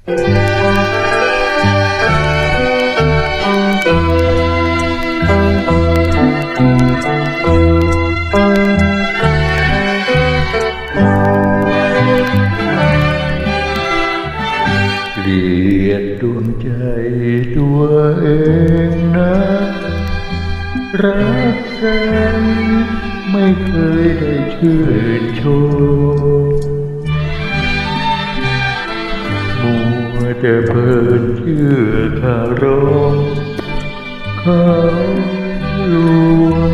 เลียดดวงใจตัวเองนะรักใครไม่เคยได้ชื่นชม แต่เพลินเชื่อคารมเขาลวง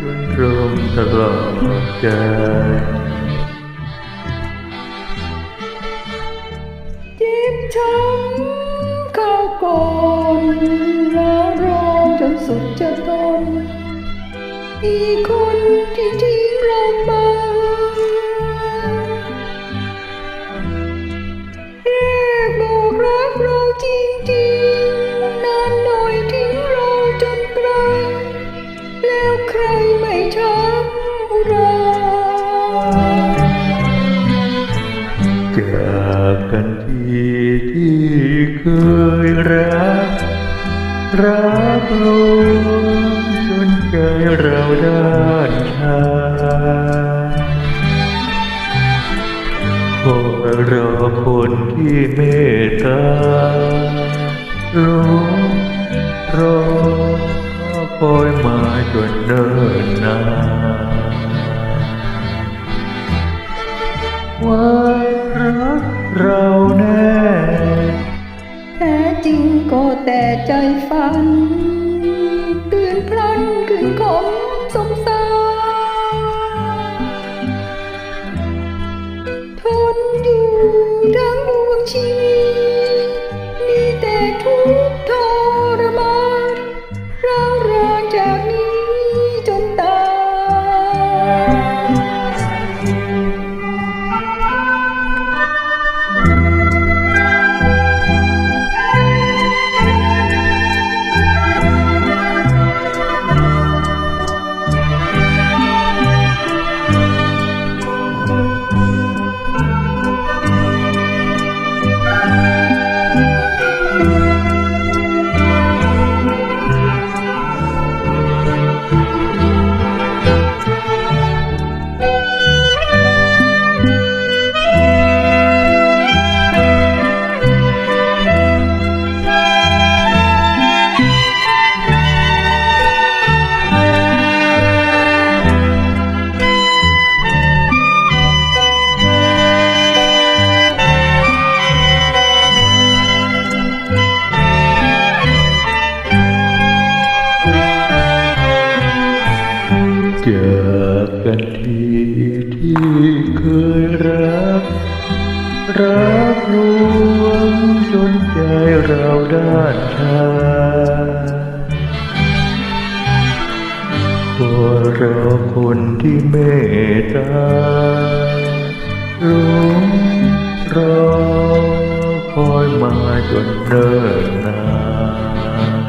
จนรมตลอดใจเจ็บช้ำเข้าก่อนแล้วรอจนสุดจะทนมีคนที่ ทีที่เคยรัก รักลงจนใจเราด้านชาคอยรอคนที่เมตตาลงรอคอยมาจนเนิ่นนานว่ารักเรา ก็แต่ใจฝัน ตื่นพลันขึ้นของสงสารทนอยู่ทั้งดวงชีวิต รัก รักลวงจนใจเราด้านชาขอรอคนที่เมตตาหลงรอคอยมาจนเนิ่นนาน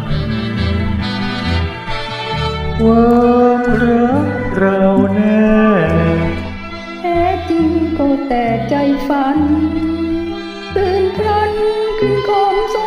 ความรักเราแน่ ก็แต่ใจฝัน ตื่นพลันขึ้นของสง